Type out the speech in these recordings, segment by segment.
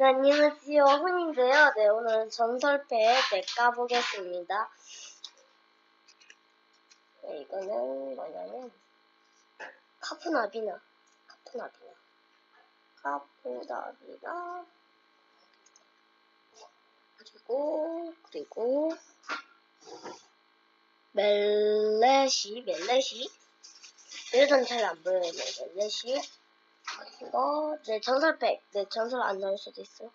네, 안녕하세요. 훈인데요. 네, 오늘 전설팩 네, 까보겠습니다. 네, 이거는 뭐냐면, 카푸나비나. 카푸나비나. 카푸나비나. 그리고, 그리고, 멜레시, 멜레시. 이런 잘안 보여요, 네, 멜레시. 이거? 네 전설팩. 네 전설 안 나올 수도 있어요.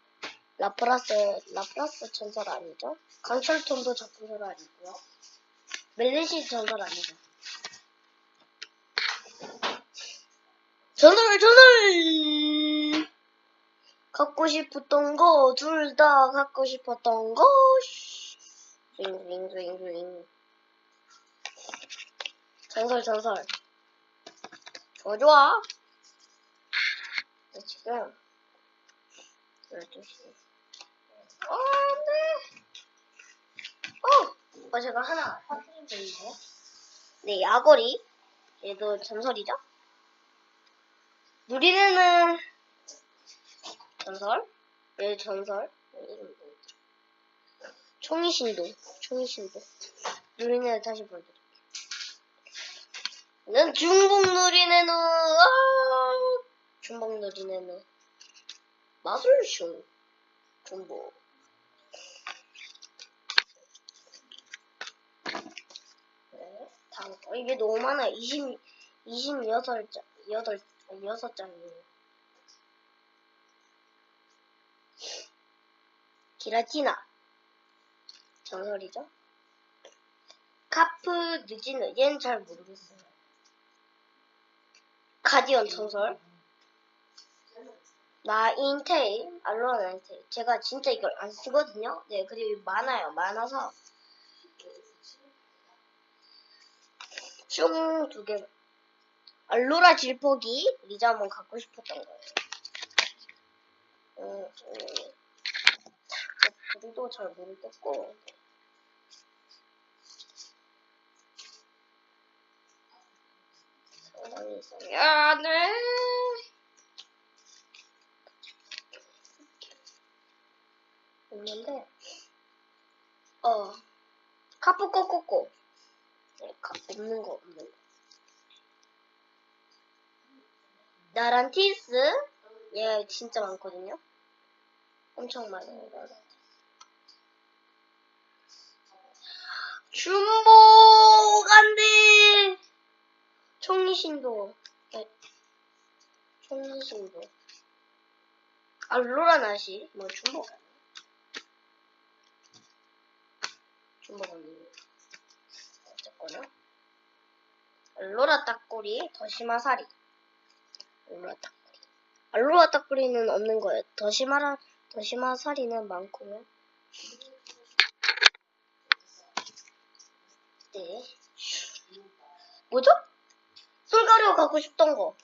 라프라스 라프라스 전설 아니죠? 강철tom도 전설 아니고요. 멜리시 전설 아니죠? 전설 전설! 갖고 싶었던 거 둘 다 갖고 싶었던 거 윙윙윙윙 전설 전설. 좋아 좋아. 네, 지금 12시. 어, 네. 어! 어, 제가 하나 확인해 드리네요. 네, 야거리. 얘도 전설이죠? 누리네는 전설. 얘 전설. 얘 이름 뭐였죠? 총이신도. 총이신도. 누리네를 다시 보여드릴게요. 는 중국 누리네는, 아! 중복 누리네는 마술쇼 중복 네, 다음 거. 이게 너무 많아. 20 26장 8 6장이에요. 기라티나. 전설이죠? 카프 느지는 얘는 잘 모르겠어요. 가디언 전설 나인테일, 알로라 나인테일. 제가 진짜 이걸 안 쓰거든요. 네, 그리고 많아요. 많아서. 총 두 개. 알로라 질포기, 리자몬 갖고 싶었던 거예요. 음, 음. 우리도 잘 모르겠고. 상당히 있어요. 야, 네. 있는데 어 카푸 꼬꼬꼬 네, 카, 없는 거 없는 거. 나란 티스? 얘 진짜 많거든요. 엄청 많아요 중복! 안돼! 총리신도. 네. 총리신도. 알로라 나시? 뭐 중복 아니야 주먹은 어쨌거나? 알로라 딱꼬리 더시마 사리. 알로라 딱꼬리. 알로라 딱꼬리는 없는 거예요. 더시마라 더시마 사리는 많고요. 네. 뭐죠? 솔가루 갖고 싶던 거.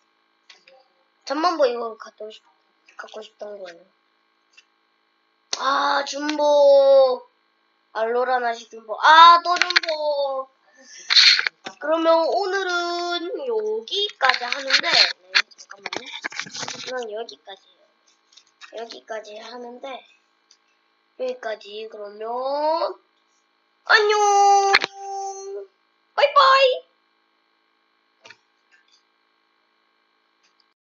잠만보 이거 갖고 싶 갖고 싶던 거예요. 아 준복 알로라 나시 준보. 아, 또 준보. 그러면 오늘은 여기까지 하는데, 네, 잠깐만요. 그냥 여기까지예요. 여기까지 하는데, 여기까지 그러면, 안녕!